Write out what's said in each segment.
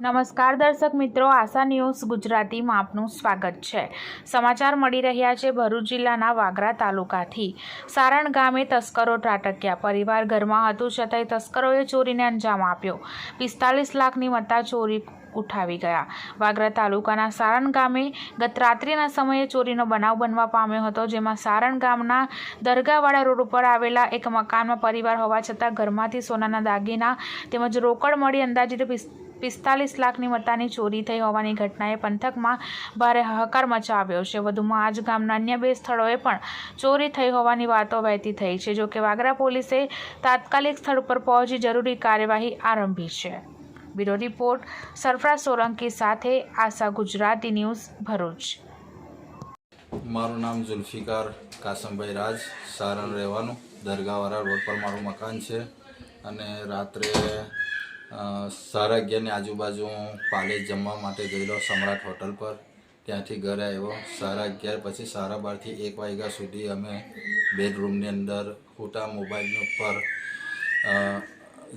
નમસ્કાર દર્શક મિત્રો, આશા ન્યૂઝ ગુજરાતીમાં આપનું સ્વાગત છે. સમાચાર મળી રહ્યા છે ભરૂચ જિલ્લાના વાગરા તાલુકાથી. સારણ ગામે તસ્કરો ત્રાટક્યા. પરિવાર ઘરમાં હતું છતાંય તસ્કરોએ ચોરીને અંજામ આપ્યો. પિસ્તાલીસ લાખની મત્તા ચોરી ઉઠાવી ગયા. વાગરા તાલુકાના સારણ ગામે ગત રાત્રિના સમયે ચોરીનો બનાવ બનવા પામ્યો હતો, જેમાં સારણ ગામના દરગાહવાળા રોડ ઉપર આવેલા એક મકાનમાં પરિવાર હોવા છતાં ઘરમાંથી સોનાના દાગીના તેમજ રોકડ મળી અંદાજિત પિસ્તાલીસ લાખની મત્તાની ચોરી થઈ હોવાની ઘટનાએ પંથકમાં ભારે હાહાકાર મચાવ્યો છે. વધુમાં આજ ગામના અન્ય બે સ્થળોએ પણ ચોરી થઈ હોવાની વાતો વહેતી થઈ છે જોકે વાગરા પોલીસે તાત્કાલિક સ્થળ પર પહોંચી જરૂરી કાર્યવાહી આરંભી છે. બ્યુરો રિપોર્ટ, સરફરાજ સોલંકી સાથે આશા ગુજરાતી ન્યૂઝ ભરૂચ. મારું નામ જુલ્ફિકાર કાસમભાઈ રાજ સારણ રહેવાનું. દરગાહવાળા રોડ પર મારું મકાન છે અને રાત્રે સાડા અગિયારની આજુબાજુ હું પાલેજ જમવા માટે ગયેલો સમ્રાટ હોટલ પર. ત્યાંથી ઘરે આવ્યો. સાડા અગિયાર પછી સાડા બારથી એક વાગ્યા સુધી અમે બેડરૂમની અંદર ખોટા મોબાઈલની ઉપર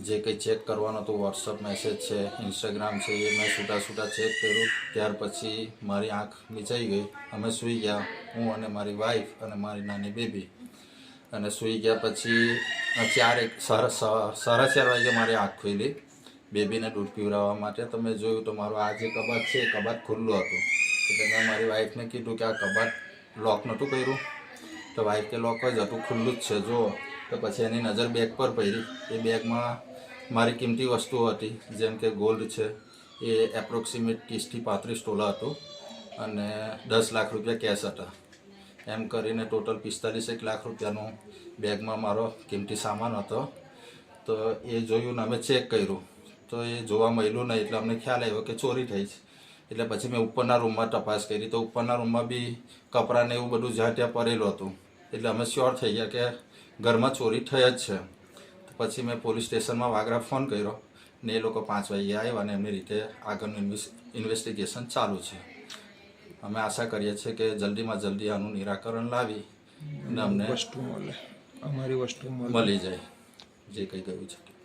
જે કંઈ ચેક કરવાનું હતું, વોટ્સઅપ મેસેજ છે, ઇન્સ્ટાગ્રામ છે, એ મેં છૂટા છૂટા ચેક કર્યું. ત્યાર પછી મારી આંખ મીચાઈ ગઈ. અમે સૂઈ ગયા, હું અને મારી વાઈફ અને મારી નાની બેબી અને સૂઈ ગયા પછી ચાર એક સાડા સાડા ચાર વાગે મારી આંખ ખુલી. બેબીને દૂધ પીવડાવવા માટે તો મેં જોયું તો મારું આ જે કબાટ છે એ કબાટ ખુલ્લું હતું. એટલે મેં મારી વાઈફને કીધું કે આ કબાટ લોક નહોતું કર્યું. તો વાઈફ કે લોક જ હતું ખુલ્લું જ છે. જો તો પછી એની નજર બેગ પર પડી. એ બેગમાં મારી કિંમતી વસ્તુઓ હતી, જેમ કે ગોલ્ડ છે. એ એપ્રોક્સિમેટ ત્રીસથી પાંત્રીસ તોલા હતું અને દસ લાખ રૂપિયા કેશ હતા. એમ કરીને ટોટલ પિસ્તાલીસ એક લાખ રૂપિયાનું બેગમાં મારો કિંમતી સામાન હતો. તો એ જોયું ને અમે ચેક કર્યું. તો એ જોવા મળ્યું નહીં એટલે અમને ખ્યાલ આવ્યો કે ચોરી થઈ છે. એટલે પછી મેં ઉપરના રૂમમાં તપાસ કરી. તો ઉપરના રૂમમાં બી કપડાને એવું બધું જ્યાં ત્યાં પડેલું હતું. એટલે અમે શ્યોર થઈ ગયા કે ઘરમાં ચોરી થઈ જ છે. પછી મેં પોલીસ સ્ટેશનમાં વાગરા ફોન કર્યો ને એ લોકો પાંચ વાગે આવ્યા અને એમની રીતે આગળનું ઇન્વેસ્ટિગેશન ચાલુ છે. અમે આશા કરીએ છીએ કે જલ્દીમાં જલ્દી આનું નિરાકરણ લાવી અને અમને વસ્તુ મળે. અમારી વસ્તુ મળી. જાય જે કંઈ ગયું છે.